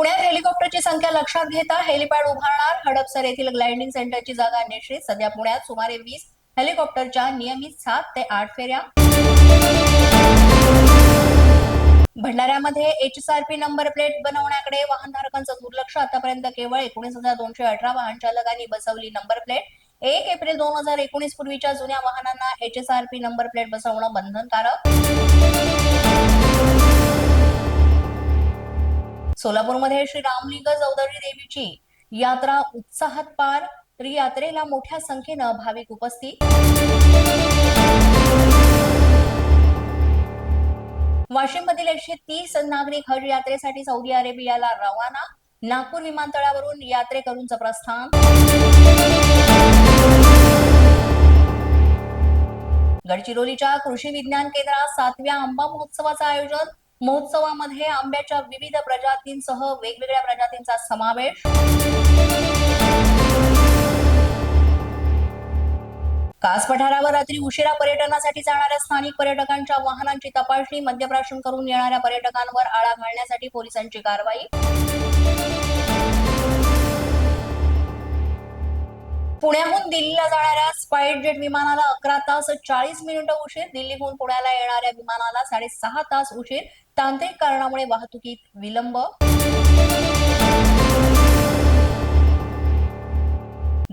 संख्या लक्षात घेता हेलिपॅड उभारणार. हडपसर येथील ग्लाइडिंग सेंटरची जागा निश्चित सध्या पुण्यात सुमारे वीस हेलिकॉप्टरच्या नियमित सात ते आठ फेऱ्या. भंडाऱ्यामध्ये एचएसआरपी नंबर प्लेट बनवण्याकडे वाहनधारकांचं दुर्लक्ष. आतापर्यंत केवळ एकोणीस हजार दोनशे अठरा वाहन चालकांनी बसवली नंबर प्लेट. एक एप्रिल दोन हजार एकोणीस पूर्वीच्या जुन्या वाहनांना एचएसआरपी नंबर प्लेट बसवणं बंधनकारक. सोलापूरमध्ये श्री रामलिंग चौधरी देवीची यात्रा उत्साहात पार. तर यात्रेला मोठ्या संख्येनं भाविक उपस्थित. वाशिम मधील एकशे तीस नागरिक हज यात्रेसाठी सौदी अरेबियाला रवाना. नागपूर विमानतळावरून यात्रेकरूंचं प्रस्थान. गडचिरोलीच्या कृषी विज्ञान केंद्रात सातव्या आंबा महोत्सवाचं आयोजन. महोत्सवामध्ये आंब्याच्या विविध प्रजातींसह वेगवेगळ्या प्रजातींचा समावेश. कास पठारावर रात्री उशिरा पर्यटनासाठी जाणाऱ्या स्थानिक पर्यटकांच्या वाहनांची तपासणी मद्यप्राशन करून येणाऱ्या पर्यटकांवर आळा घालण्यासाठी पोलिसांची कारवाई. पुण्याहून दिल्लीला जाणाऱ्या स्पाईट जेट विमानाला अकरा तास चाळीस मिनिटं उशीर. दिल्लीहून पुण्याला येणाऱ्या विमानाला साडेसहा तास उशीर. तांत्रिक कारणामुळे वाहतुकीत विलंब.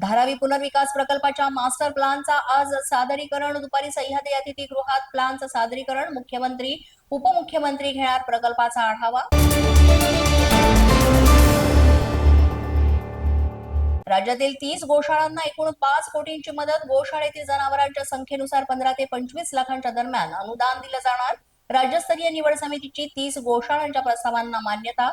धारावी पुनर्विकास प्रकल्पाच्या मास्टर प्लॅनचा आज सादरीकरण. दुपारी सह्याद्री अतिथीगृहात प्लॅनचं सादरीकरण. मुख्यमंत्री उपमुख्यमंत्री घेणार प्रकल्पाचा आढावा. राज्यातील तीस गोशाळांना एकूण पाच कोटींची मदत गोशाळेतील जनावरांच्या संख्येनुसार पंधरा ते पंचवीस लाखांच्या दरम्यान अनुदान दिलं जाणार. राज्यस्तरीय निवड समितीची तीस गोशाळांच्या प्रस्तावांना मान्यता.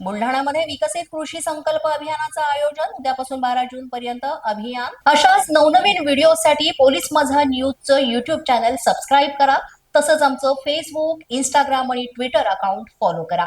बुलढाण्यामध्ये विकसित कृषी संकल्प अभियानाचं आयोजन उद्यापासून बारा जून पर्यंत अभियान. अशाच नवनवीन व्हिडिओसाठी पोलीस माझा न्यूजचं युट्यूब चॅनल सबस्क्राईब करा. तसंच आमचं फेसबुक इंस्टाग्राम आणि ट्विटर अकाउंट फॉलो करा.